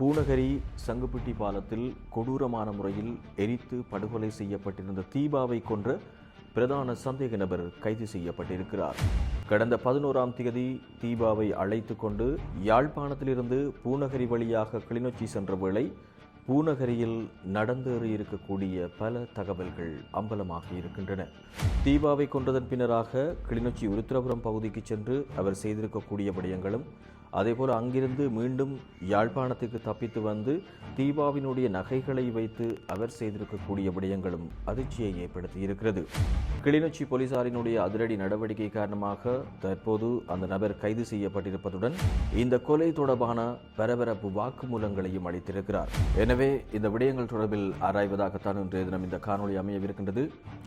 பூனகரி சங்குப்பிட்டி பாலத்தில் கொடூரமான முறையில் எரித்து படுகொலை செய்யப்பட்டிருந்த தீபாவை கொன்ற பிரதான சந்தேக நபர் கைது செய்யப்பட்டிருக்கிறார். கடந்த பதினோராம் தேதி தீபாவை அழைத்து கொண்டு யாழ்ப்பாணத்திலிருந்து பூனகரி வழியாக கிளிநொச்சி சென்ற வேளை பூநகரியில் நடந்தேறி இருக்கக்கூடிய பல தகவல்கள் அம்பலமாக இருக்கின்றன. தீபாவை கொன்றதன் பின்னராக கிளிநொச்சி உருத்திரபுரம் பகுதிக்கு சென்று அவர் செய்திருக்கக்கூடிய விடயங்களும் அதேபோல் அங்கிருந்து மீண்டும் யாழ்ப்பாணத்துக்கு தப்பித்து வந்து தீபாவினுடைய நகைகளை வைத்து அவர் செய்திருக்கக்கூடிய விடயங்களும் அதிர்ச்சியை ஏற்படுத்தி இருக்கிறது கிளிநொச்சி போலீசாரினுடைய அதிரடி நடவடிக்கை காரணமாக தற்போது அந்த நபர் கைது செய்யப்பட்டிருப்பதுடன் இந்த கொலை தொடர்பான பரபரப்பு வாக்குமூலங்களையும் அளித்திருக்கிறார். எனவே இந்த விடயங்கள் தொடர்பில் ஆராய்வதாகத்தான் இன்றைய தினம் இந்த காணொளி அமையவிருக்கின்றது.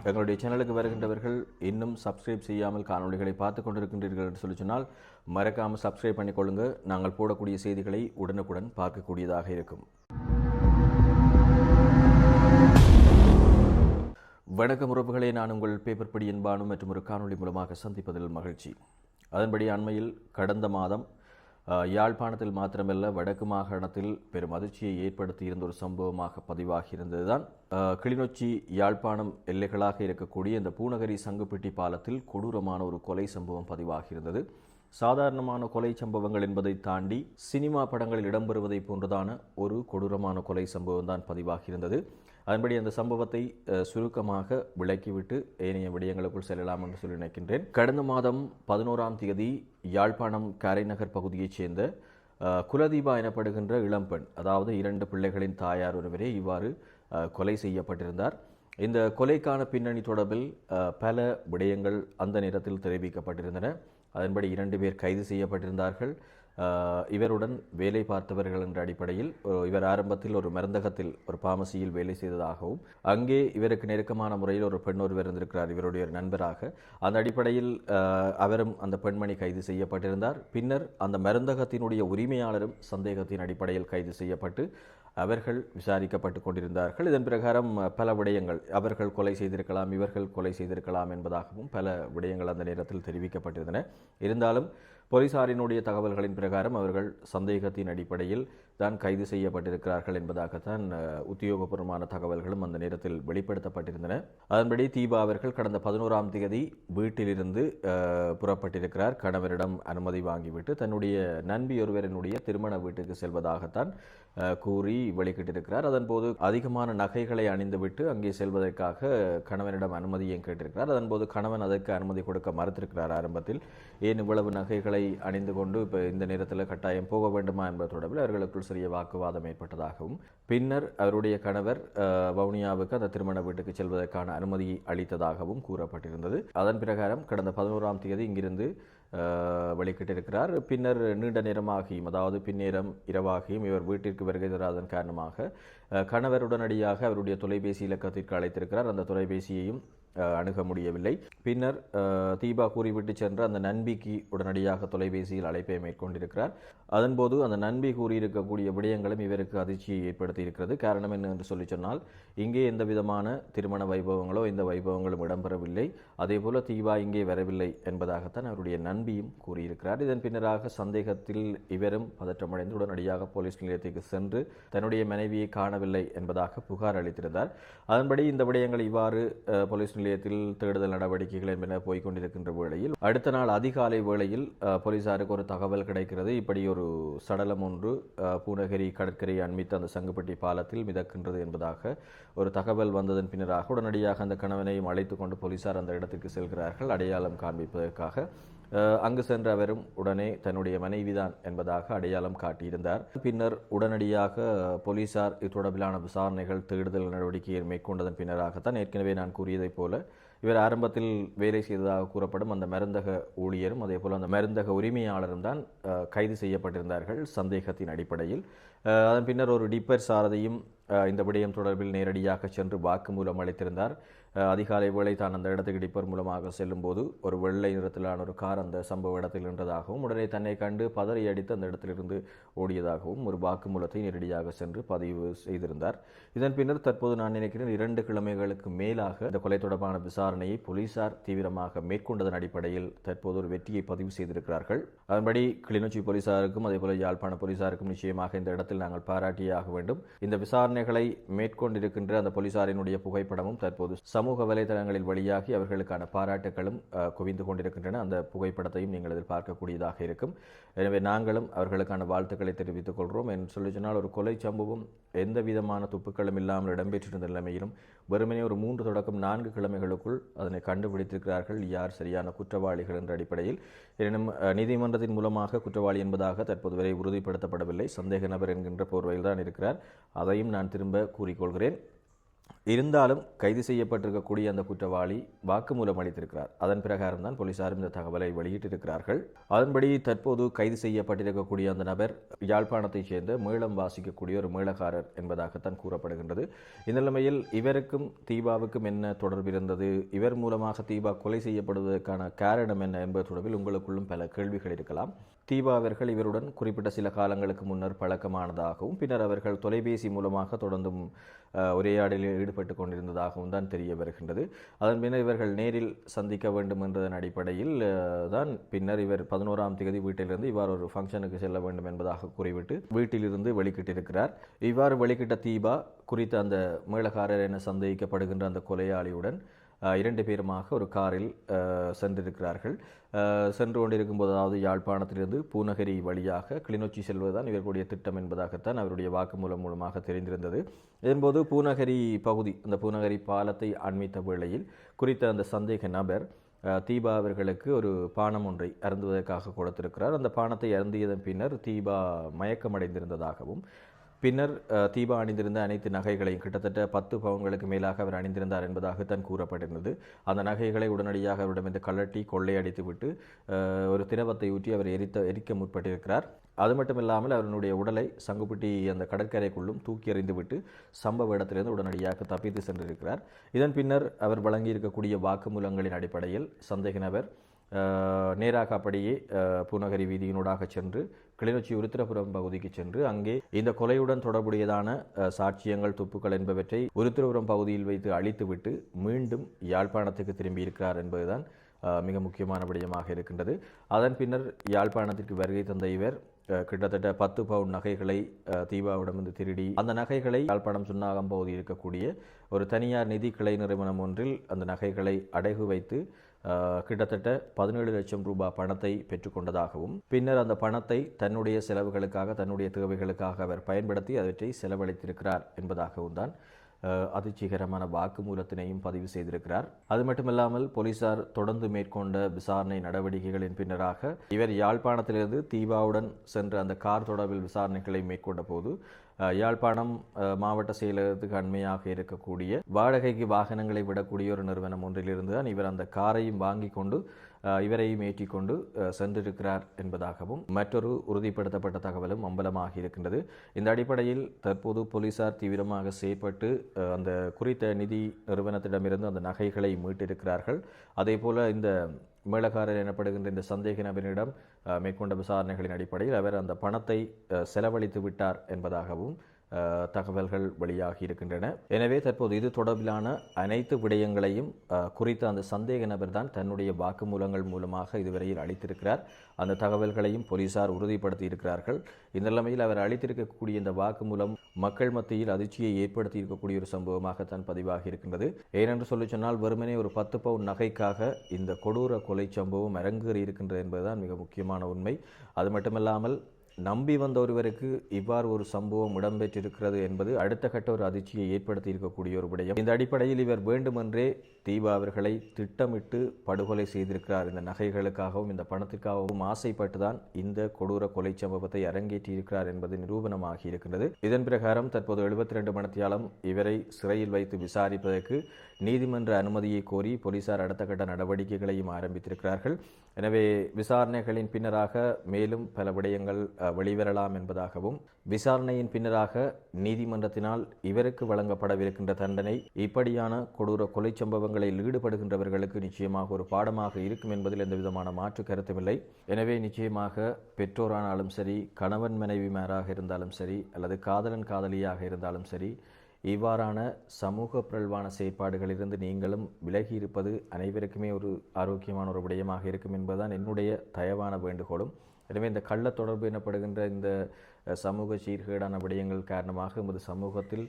எங்களுடைய சேனலுக்கு வருகின்றவர்கள் இன்னும் சப்ஸ்கிரைப் செய்யாமல் காணொளிகளை பார்த்து கொண்டிருக்கின்றீர்கள் என்று சொல்லி சொன்னால் மறக்காமல் சப்ஸ்கிரைப் பண்ணிக்கொள்ளுங்க. நாங்கள் போடக்கூடிய செய்திகளை உடனுக்குடன் பார்க்கக்கூடியதாக இருக்கும். வணக்கம் உறவுகளை. நான் உங்கள் பேப்பர் படி என்பானும் மற்றும் ஒரு காணொலி மூலமாக சந்திப்பதில் மகிழ்ச்சி. அதன்படி அண்மையில் கடந்த மாதம் யாழ்ப்பாணத்தில் மாத்திரமல்ல வடக்கு மாகாணத்தில் பெரும் அதிர்ச்சியை ஏற்படுத்தியிருந்த ஒரு சம்பவமாக பதிவாகியிருந்ததுதான். தான் கிளிநொச்சி யாழ்ப்பாணம் எல்லைகளாக இருக்கக்கூடிய இந்த பூநகரி சங்குப்பட்டி பாலத்தில் கொடூரமான ஒரு கொலை சம்பவம் பதிவாகியிருந்தது. சாதாரணமான கொலை சம்பவங்கள் என்பதை தாண்டி சினிமா படங்களில் இடம்பெறுவதை போன்றதான ஒரு கொடூரமான கொலை சம்பவம் தான் பதிவாகியிருந்தது. அதன்படி அந்த சம்பவத்தை சுருக்கமாக விளக்கிவிட்டு ஏனைய விடயங்களுக்குள் செல்லலாம் என்று சொல்லி நினைக்கின்றேன். கடந்த மாதம் பதினோராம் தேதி யாழ்ப்பாணம் காரைநகர் பகுதியைச் சேர்ந்த குலதீபா எனப்படுகின்ற இளம்பெண் அதாவது இரண்டு பிள்ளைகளின் தாயார் ஒருவரே இவ்வாறு கொலை செய்யப்பட்டிருந்தார். இந்த கொலைக்கான பின்னணி தொடர்பில் பல விடயங்கள் அந்த நேரத்தில் தெரிவிக்கப்பட்டிருந்தன. அதன்படி இரண்டு பேர் கைது செய்யப்பட்டிருந்தார்கள். இவருடன் வேலை பார்த்தவர்கள் என்ற அடிப்படையில் இவர் ஆரம்பத்தில் ஒரு மருந்தகத்தில் ஒரு பாமசியில் வேலை செய்ததாகவும் அங்கே இவருக்கு நெருக்கமான முறையில் ஒரு பெண் ஒருவர் இருந்திருக்கிறார் இவருடைய ஒரு நண்பராக. அந்த அடிப்படையில் அவரும் அந்த பெண்மணி கைது செய்யப்பட்டிருந்தார். பின்னர் அந்த மருந்தகத்தினுடைய உரிமையாளரும் சந்தேகத்தின் அடிப்படையில் கைது செய்யப்பட்டு அவர்கள் விசாரிக்கப்பட்டு கொண்டிருந்தார்கள். இதன் பிரகாரம் பல விடயங்கள் அவர்கள் கொலை செய்திருக்கலாம் இவர்கள் கொலை செய்திருக்கலாம் என்பதாகவும் பல விடயங்கள் அந்த நேரத்தில் தெரிவிக்கப்பட்டிருந்தன. இருந்தாலும் போலீசாரினுடைய தகவல்களின் பிரகாரம் அவர்கள் சந்தேகத்தின் அடிப்படையில் தான் கைது செய்யப்பட்டிருக்கிறார்கள் என்பதாகத்தான் உத்தியோகபூர்வமான தகவல்களும் அந்த நேரத்தில் வெளிப்படுத்தப்பட்டிருந்தன. அதன்படி தீபா அவர்கள் கடந்த பதினோராம் தேதி வீட்டிலிருந்து புறப்பட்டிருக்கிறார். கணவரிடம் அனுமதி வாங்கிவிட்டு தன்னுடைய நண்பி ஒருவரினுடைய திருமண வீட்டுக்கு செல்வதாகத்தான் கூறி வெளிக்கிட்டிருக்கிறார். அதன்போது அதிகமான நகைகளை அணிந்துவிட்டு அங்கே செல்வதற்காக கணவனிடம் அனுமதியை கேட்டிருக்கிறார். அதன்போது கணவன் அதற்கு அனுமதி கொடுக்க மறுத்திருக்கிறார் ஆரம்பத்தில். ஏன் இவ்வளவு நகைகளை அணிந்து கொண்டு இப்போ இந்த நேரத்தில் கட்டாயம் போக வேண்டுமா? என்பது தொடர்பில் அவர்களுக்குள் சிறிய வாக்குவாதம் ஏற்பட்டதாகவும் பின்னர் அவருடைய கணவர் வவுனியாவுக்கு அந்த திருமண வீட்டுக்கு செல்வதற்கான அனுமதி அளித்ததாகவும் கூறப்பட்டிருந்தது. அதன் பிரகாரம் கடந்த பதினோராம் தேதி இங்கிருந்து வெளிக்கிட்டிருக்கிறார். பின்னர் நீண்ட நேரமாகியும் அதாவது பின்னேரம் இரவாகியும் இவர் வீட்டிற்கு வருகை தராதன் காரணமாக கணவர் உடனடியாக அவருடைய தொலைபேசி இலக்கத்திற்கு அழைத்திருக்கிறார். அந்த தொலைபேசியையும் அணுக முடியவில்லை. பின்னர் தீபா கூறிவிட்டு சென்ற அந்த நன்பிக்கு உடனடியாக தொலைபேசியில் அழைப்பை மேற்கொண்டிருக்கிறார். அதன்போது அந்த நன்பி கூறியிருக்கக்கூடிய விடயங்களும் இவருக்கு அதிர்ச்சியை ஏற்படுத்தி இருக்கிறது காரணம் என்ன என்று சொல்லி சொன்னால் இங்கே எந்த விதமான திருமண வைபவங்களோ இந்த வைபவங்களும் இடம்பெறவில்லை. அதேபோல தீபா இங்கே வரவில்லை என்பதாகத்தான் அவருடைய நண்பியும் கூறியிருக்கிறார். இதன் பின்னராக சந்தேகத்தில் இவரும் பதற்றமடைந்து உடனடியாக போலீஸ் நிலையத்துக்கு சென்று தன்னுடைய மனைவியை காணவில்லை என்பதாக புகார் அளித்திருந்தார். அதன்படி இந்த விடயங்கள் இவ்வாறு போலீஸ் நிலையத்தில் தேடுதல் நடவடிக்கைகள் என்பன போய்க்கொண்டிருக்கின்ற வேளையில் அடுத்த நாள் அதிகாலை வேளையில் போலீசாருக்கு ஒரு தகவல் கிடைக்கிறது. இப்படி ஒரு சடலம் ஒன்று பூனகிரி கடற்கரையை கடற்கரை அண்மித்த அந்த சங்குப்பட்டி பாலத்தில் மிதக்கின்றது என்பதாக ஒரு தகவல் வந்ததன் பின்னராக உடனடியாக அந்த கணவனையும் அழைத்து கொண்டு போலீசார் அந்த இடத்துக்கு செல்கிறார்கள். அடையாளம் காண்பிப்பதற்காக அங்கு சென்ற அவரும் உடனே தன்னுடைய மனைவிதான் என்பதாக அடையாளம் காட்டியிருந்தார். பின்னர் உடனடியாக போலீசார் இது தொடர்பிலான விசாரணைகள் தேடுதல் நடவடிக்கையை மேற்கொண்டதன் பின்னராகத்தான் ஏற்கனவே நான் கூறியதைப் போல இவர் ஆரம்பத்தில் வேலை செய்ததாக கூறப்படும் அந்த மருந்தக ஊழியரும் அதே போல் அந்த மருந்தக உரிமையாளரும் தான் கைது செய்யப்பட்டிருந்தார்கள் சந்தேகத்தின் அடிப்படையில். அதன் பின்னர் ஒரு டிப்பர் சாரதியும் இந்த விடயம் தொடர்பில் நேரடியாக சென்று வாக்குமூலம் அளித்திருந்தார். அதிகாலை வேளை தான் அந்த இடத்துக்கு டிப்பர் மூலமாக செல்லும்போது ஒரு வெள்ளை நிறத்திலான ஒரு கார் அந்த சம்பவ இடத்தில் நின்றதாகவும் உடனே தன்னை கண்டு பதறி அடித்து அந்த இடத்திலிருந்து ஓடியதாகவும் ஒரு வாக்குமூலத்தை நேரடியாக சென்று பதிவு செய்திருந்தார். இதன் பின்னர் தற்போது நான் நினைக்கிறேன் இரண்டு கிழமைகளுக்கு மேலாக இந்த கொலை தொடர்பான விசாரணையை போலீசார் தீவிரமாக மேற்கொண்டதன் அடிப்படையில் தற்போது ஒரு வெற்றியை பதிவு செய்திருக்கிறார்கள். அதன்படி கிளிநொச்சி போலீசாருக்கும் அதேபோல யாழ்ப்பாண போலீசாருக்கும் நிச்சயமாக இந்த இடத்தில் நாங்கள் பாராட்டியாக வேண்டும். இந்த விசாரணைகளை மேற்கொண்டிருக்கின்ற அந்த போலீசாரினுடைய புகைப்படமும் தற்போது சமூக வலைதளங்களில் வழியாகி அவர்களுக்கான பாராட்டுகளும் குவிந்து கொண்டிருக்கின்றன. அந்த புகைப்படத்தையும் நீங்கள் அதில் பார்க்கக்கூடியதாக இருக்கும். எனவே நாங்களும் அவர்களுக்கான வாழ்த்துக்களை தெரிவித்துக் கொள்கிறோம். என்று சொல்லி சொன்னால் ஒரு கொலை சம்பவம் எந்த விதமான துப்புக்களும் இல்லாமல் இடம்பெற்றிருந்த நிலைமையிலும் வெறுமனே ஒரு மூன்று தொடக்கம் நான்கு கிழமைகளுக்குள் அதனை கண்டுபிடித்திருக்கிறார்கள் யார் சரியான குற்றவாளிகள் என்ற அடிப்படையில். எனினும் நீதிமன்றத்தின் மூலமாக குற்றவாளி என்பதாக தற்போது வரை உறுதிப்படுத்தப்படவில்லை. சந்தேக நபர் என்கின்ற போர்வையில் தான் இருக்கிறார். அதையும் நான் திரும்ப கூறிக்கொள்கிறேன். இருந்தாலும் கைது செய்யப்பட்டிருக்கக்கூடிய அந்த குற்றவாளி வாக்குமூலம் அளித்திருக்கிறார். அதன் பிரகாரம் தான் போலீசாரும் இந்த தகவலை வெளியிட்டிருக்கிறார்கள். அதன்படி தற்போது கைது செய்யப்பட்டிருக்கக்கூடிய அந்த நபர் யாழ்ப்பாணத்தைச் சேர்ந்த மீளம் வாசிக்கக்கூடிய ஒரு மீளக்காரர் என்பதாகத்தான் கூறப்படுகின்றது. இந்த நிலைமையில் இவருக்கும் தீபாவுக்கும் என்ன தொடர்பு இருந்தது? இவர் மூலமாக தீபா கொலை செய்யப்படுவதற்கான காரணம் என்ன என்பது தொடர்பில் உங்களுக்குள்ளும் பல கேள்விகள் இருக்கலாம். தீபா அவர்கள் இவருடன் குறிப்பிட்ட சில காலங்களுக்கு முன்னர் பழக்கமானதாகவும் பின்னர் அவர்கள் தொலைபேசி மூலமாக தொடர்ந்தும் உரையாடலில் ஈடுபட்டு கொண்டிருந்ததாகவும் தான் தெரிய வருகின்றது. அதன் பின்னர் இவர்கள் நேரில் சந்திக்க வேண்டும் என்றதன் அடிப்படையில் தான் பின்னர் இவர் பதினோராம் தேதி வீட்டிலிருந்து இவ்வாறு ஒரு ஃபங்க்ஷனுக்கு செல்ல வேண்டும் என்பதாக கூறிவிட்டு வீட்டிலிருந்து வெளிக்கிட்டிருக்கிறார். இவ்வாறு வெளிக்கிட்ட தீபா குறித்த அந்த மேளகாரர் என சந்தேகிக்கப்படுகின்ற அந்த கொலையாளியுடன் இரண்டு பேருமாக ஒரு காரில் சென்றிருக்கிறார்கள். சென்று கொண்டிருக்கும்போது அதாவது யாழ்ப்பாணத்திலிருந்து பூநகரி வழியாக கிளிநொச்சி செல்வதுதான் இவர்களுடைய திட்டம் என்பதாகத்தான் அவருடைய வாக்குமூலம் மூலமாக தெரிந்திருந்தது. இதன்போது பூநகரி பகுதி அந்த பூநகரி பாலத்தை அண்மித்த வேளையில் குறித்த அந்த சந்தேக நபர் தீபா அவர்களுக்கு ஒரு பானம் ஒன்றை அருந்துவதற்காக கொடுத்திருக்கிறார். அந்த பானத்தை அருந்தியதன் பின்னர் தீபா மயக்கமடைந்திருந்ததாகவும் பின்னர் தீபா அணிந்திருந்த அனைத்து நகைகளையும் கிட்டத்தட்ட பத்து பவுன்களுக்கு மேலாக அவர் அணிந்திருந்தார் என்பதாகத்தான் கூறப்பட்டிருந்தது. அந்த நகைகளை உடனடியாக அவரிடமிருந்து கழட்டி கொள்ளையடித்துவிட்டு ஒரு திரவத்தை ஊற்றி அவர் எரித்த எரிக்க முற்பட்டிருக்கிறார். அது மட்டும் இல்லாமல் அவருடைய உடலை சங்குப்பிட்டி அந்த கடற்கரைக்குள்ளும் தூக்கி எறிந்துவிட்டு சம்பவ இடத்திலிருந்து உடனடியாக தப்பித்து சென்றிருக்கிறார். இதன் பின்னர் அவர் வழங்கியிருக்கக்கூடிய வாக்குமூலங்களின் அடிப்படையில் சந்தேக நபர் நேராக அப்படியே பூநகரி வீதியினூடாக சென்று கிளிநொச்சி உருத்திரபுரம் பகுதிக்கு சென்று அங்கே இந்த கொலையுடன் தொடர்புடையதான சாட்சியங்கள் துப்புக்கள் என்பவற்றை உருத்திரபுரம் பகுதியில் வைத்து அழித்துவிட்டு மீண்டும் யாழ்ப்பாணத்துக்கு திரும்பியிருக்கிறார் என்பதுதான் மிக முக்கியமான விடயமாக இருக்கின்றது. அதன் பின்னர் யாழ்ப்பாணத்திற்கு வருகை தந்த இவர் கிட்டத்தட்ட பத்து பவுன் நகைகளை தீபாவிடமிருந்து திருடி அந்த நகைகளை யாழ்ப்பாணம் சுன்னாகம் பகுதியில் இருக்கக்கூடிய ஒரு தனியார் நிதி கிளை நிறுவனம் ஒன்றில் அந்த நகைகளை அடகு வைத்து கிட்டத்தட்ட பதினேழு லட்சம் ரூபாய் பணத்தை பெற்றுக்கொண்டதாகவும் பின்னர் அந்த பணத்தை தன்னுடைய செலவுகளுக்காக தன்னுடைய தேவைகளுக்காக அவர் பயன்படுத்தி அவற்றை செலவழித்திருக்கிறார் என்பதாகவும் தான் அதிர்ச்சிகரமான வாக்குமூலத்தினையும் பதிவு செய்திருக்கிறார். அது மட்டுமல்லாமல் போலீசார் தொடர்ந்து மேற்கொண்ட விசாரணை நடவடிக்கைகளின் பின்னராக இவர் யாழ்ப்பாணத்திலிருந்து தீபாவுடன் சென்ற அந்த கார் தொடர்பில் விசாரணைகளை மேற்கொண்ட போது யாழ்ப்பாணம் அஹ், மாவட்ட செயலகத்துக்கு அண்மையாக இருக்கக்கூடிய வாடகைக்கு வாகனங்களை விடக்கூடிய ஒரு நிறுவனம் ஒன்றிலிருந்து தான் இவர் அந்த காரையும் வாங்கி கொண்டு இவரையும் ஏற்றிக்கொண்டு சென்றிருக்கிறார் என்பதாகவும் மற்றொரு உறுதிப்படுத்தப்பட்ட தகவலும் அம்பலமாக இருக்கின்றது. இந்த அடிப்படையில் தற்போது போலீசார் தீவிரமாக செயற்பட்டு அந்த குறித்த நிதி நிறுவனத்திடமிருந்து அந்த நகைகளை மீட்டிருக்கிறார்கள். அதே போல இந்த மேளக்காரர் எனப்படுகின்ற இந்த சந்தேக நபரிடம் மேற்கொண்ட விசாரணைகளின் அடிப்படையில் அவர் அந்த பணத்தை செலவழித்து விட்டார் என்பதாகவும் தகவல்கள் வெளியாகி இருக்கின்றன. எனவே தற்போது இது தொடர்பிலான அனைத்து விடயங்களையும் குறித்த அந்த சந்தேக நபர் தான் தன்னுடைய வாக்குமூலங்கள் மூலமாக இதுவரையில் அளித்திருக்கிறார். அந்த தகவல்களையும் போலீசார் உறுதிப்படுத்தி இருக்கிறார்கள். இந்த நிலைமையில் அவர் அளித்திருக்கக்கூடிய இந்த வாக்குமூலம் மக்கள் மத்தியில் அதிர்ச்சியை ஏற்படுத்தி இருக்கக்கூடிய ஒரு சம்பவமாகத்தான் பதிவாகி இருக்கின்றது. ஏனென்று சொல்லி சொன்னால் வெறுமனே ஒரு பத்து பவுன் நகைக்காக இந்த கொடூர கொலை சம்பவம் அரங்கேறி இருக்கின்றது என்பதுதான் மிக முக்கியமான உண்மை. அது மட்டுமல்லாமல் நம்பி வந்த ஒருவருக்கு இவ்வாறு ஒரு சம்பவம் இடம்பெற்றிருக்கிறது என்பது அடுத்த கட்ட ஒரு அதிர்ச்சியை ஏற்படுத்தி இருக்கக்கூடிய ஒரு விடயம். இந்த அடிப்படையில் இவர் வேண்டுமென்றே தீபா அவர்களை திட்டமிட்டு படுகொலை செய்திருக்கிறார். இந்த நகைகளுக்காகவும் இந்த பணத்திற்காகவும் ஆசைப்பட்டு தான் இந்த கொடூர கொலை சம்பவத்தை அரங்கேற்றியிருக்கிறார் என்பது நிரூபணமாகி இருக்கின்றது. இதன் பிரகாரம் தற்போது எழுபத்தி ரெண்டு மணத்தியாலம் இவரை சிறையில் வைத்து விசாரிப்பதற்கு நீதிமன்ற அனுமதியை கோரி போலீசார் அடுத்த கட்ட நடவடிக்கைகளையும் ஆரம்பித்திருக்கிறார்கள். எனவே விசாரணைகளின் பின்னராக மேலும் பல விடயங்கள் அஹ், வெளிவரலாம் என்பதாகவும் விசாரணையின் பின்னராக நீதிமன்றத்தினால் இவருக்கு வழங்கப்படவிருக்கின்ற தண்டனை இப்படியான கொடூர கொலை சம்பவங்களில் ஈடுபடுகின்றவர்களுக்கு நிச்சயமாக ஒரு பாடமாக இருக்கும் என்பதில் எந்த விதமான மாற்று கருத்துமில்லை எனவே நிச்சயமாக பெற்றோரானாலும் சரி கணவன் மனைவிமாராக இருந்தாலும் சரி அல்லது காதலன் காதலியாக இருந்தாலும் சரி இவ்வாறான சமூக பிரல்வான செயற்பாடுகளிலிருந்து நீங்களும் விலகி இருப்பது அனைவருக்குமே ஒரு ஆரோக்கியமான ஒரு விடயமாக இருக்கும் என்பதுதான் என்னுடைய தயவான வேண்டுகோளும். எனவே இந்த கள்ள தொடர்பு எனப்படுகின்ற இந்த சமூக சீர்கேடான விடயங்கள் காரணமாக எமது சமூகத்தில்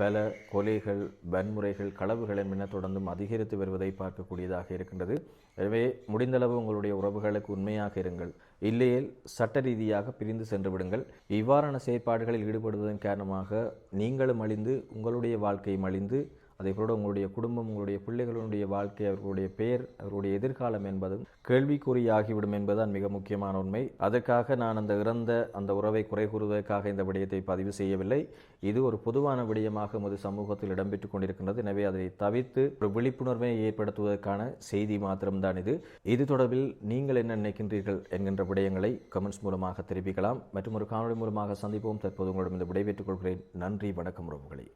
பல கொலைகள் வன்முறைகள் களவுகள் என்பன தொடர்ந்தும் அதிகரித்து வருவதை பார்க்கக்கூடியதாக இருக்கின்றது. எனவே முடிந்தளவு உங்களுடைய உறவுகளுக்கு உண்மையாக இருங்கள். இல்லையேல் சட்ட ரீதியாக பிரிந்து சென்று விடுங்கள். இவ்வாறான செயற்பாடுகளில் ஈடுபடுவதன் காரணமாக நீங்களும் அழிந்து உங்களுடைய வாழ்க்கையும் அழிந்து அதே போல உங்களுடைய குடும்பம் உங்களுடைய பிள்ளைகளுடைய வாழ்க்கை அவர்களுடைய பெயர் அவர்களுடைய எதிர்காலம் என்பதும் கேள்விக்குறியாகிவிடும் என்பதுதான் மிக முக்கியமான உண்மை. அதற்காக நான் அந்த இறந்த அந்த உறவை குறை கூறுவதற்காக இந்த விடயத்தை பதிவு செய்யவில்லை. இது ஒரு பொதுவான விடயமாக நமது சமூகத்தில் இடம்பெற்றுக் கொண்டிருக்கின்றது. எனவே அதை தவிர்த்து ஒரு விழிப்புணர்வை ஏற்படுத்துவதற்கான செய்தி மாத்திரம்தான் இது. இது தொடர்பில் நீங்கள் என்ன நினைக்கின்றீர்கள் என்கின்ற விடயங்களை கமெண்ட்ஸ் மூலமாக தெரிவிக்கலாம். மற்றும் ஒரு காணொலி மூலமாக சந்திப்போம். தற்போது உங்களிடம் இந்த விடைபெற்றுக் கொள்கிறேன். நன்றி வணக்கம் உறவுகளை.